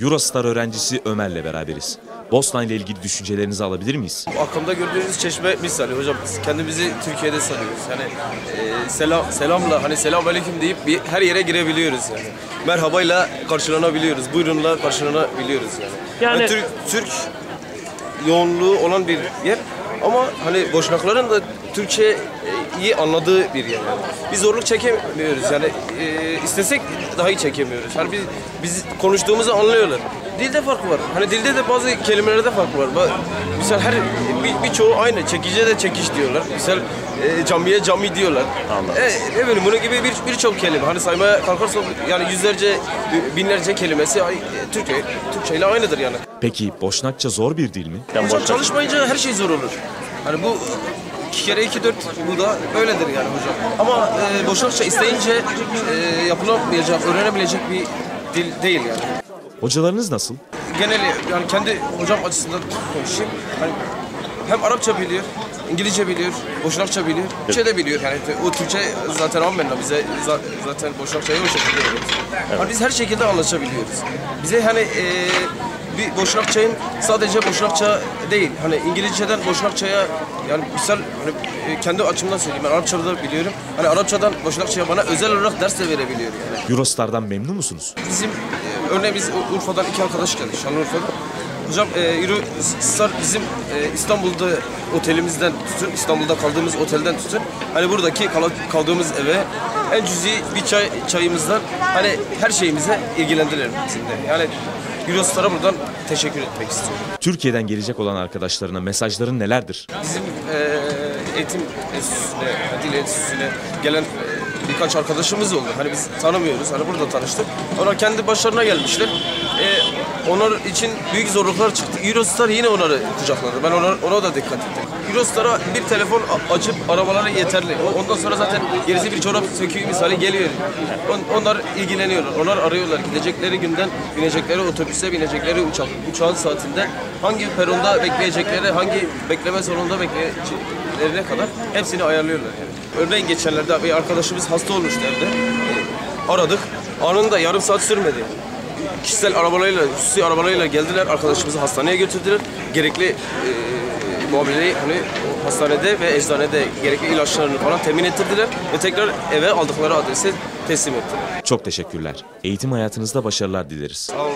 Eurostar öğrencisi Ömer'le beraberiz. Bosna ile ilgili düşüncelerinizi alabilir miyiz? Aklımda gördüğünüz çeşme misali hocam biz kendimizi Türkiye'de sanıyoruz. Yani e, selam selamla hani selam aleyküm deyip bir her yere girebiliyoruz yani. Merhabayla karşılanabiliyoruz. Buyurunla karşılanabiliyoruz yani. Yani- Yani Türk Türk yoğunluğu olan bir yer ama hani boşnakların da Türkçeyi anladığı bir yer yani. Biz zorluk çekemiyoruz yani e, istesek dahi çekemiyoruz. Hani biz, biz konuştuğumuzu anlıyorlar. Dilde fark var. Hani dilde de bazı kelimelerde fark var. Ba- Misal her bir- birçoğu aynı. Çekice de çekiş diyorlar. Misal e, camiye cami diyorlar. Anladım. E, efendim bunun gibi bir birçok kelime. Hani saymaya kalkarsa yani yüzlerce, binlerce kelimesi ay, e, Türkçe, Türkçe ile aynıdır yani. Peki Boşnakça zor bir dil mi? Hocam çalışmayınca her şey zor olur. Hani bu iki kere iki dört bu da öyledir yani hocam. Ama e, boşlukça isteyince e, yapılamayacak, öğrenebilecek bir dil değil yani. Hocalarınız nasıl? Geneli yani kendi hocam açısından konuşayım. Hani hem Arapça biliyor, İngilizce biliyor, Boşnakça biliyor, Türkçe de biliyor. Yani o Türkçe zaten amenna bize za- zaten Boşnakçayı o şekilde öğretiyor. Hani biz her şekilde anlaşabiliyoruz. Bize hani e, bir Boşnakçayın sadece Boşnakça değil. Hani İngilizceden Boşnakçaya yani misal hani e, kendi açımdan söyleyeyim. Ben Arapçada da biliyorum. Hani Arapçadan Boşnakçaya bana özel olarak ders de verebiliyor yani. Eurostar'dan memnun musunuz? Bizim e, örneğin biz Urfa'dan iki arkadaş geldik Şanlıurfa'dan. Hocam e, Eurostar bizim e, İstanbul'da otelimizden tutun, İstanbul'da kaldığımız otelden tutun. Hani buradaki kal- kaldığımız eve en cüzi bir çay çayımızdan hani her şeyimize ilgilendiler bizimle. Yani Eurostar'a buradan teşekkür etmek istiyorum. Türkiye'den gelecek olan arkadaşlarına mesajların nelerdir? Bizim e, eğitim enstitüsüne, dil enstitüsüne gelen e, birkaç arkadaşımız oldu. Hani biz tanımıyoruz. Hani burada tanıştık. Onlar kendi başlarına gelmişler. Onlar için büyük zorluklar çıktı. Eurostar yine onları kucakladı. Ben ona, ona da dikkat ettim. Eurostar'a bir telefon açıp arabaları yeterli. Ondan sonra zaten gerisi bir çorap söküğü misali geliyor. On- onlar ilgileniyorlar. Onlar arıyorlar. Gidecekleri günden binecekleri otobüse binecekleri uçak. Uçağın saatinde hangi peronda bekleyecekleri, hangi bekleme salonunda bekleyeceklerine kadar hepsini ayarlıyorlar. Yani. Örneğin geçenlerde bir arkadaşımız hasta olmuştu evde. Aradık. Anında yarım saat sürmedi. Kişisel arabalarıyla, hususi arabalarıyla geldiler. Arkadaşımızı hastaneye götürdüler. Gerekli e, muameleyi hani hastanede ve eczanede gerekli ilaçlarını falan temin ettirdiler ve tekrar eve aldıkları adrese teslim ettiler. Çok teşekkürler. Eğitim hayatınızda başarılar dileriz. Sağ olun.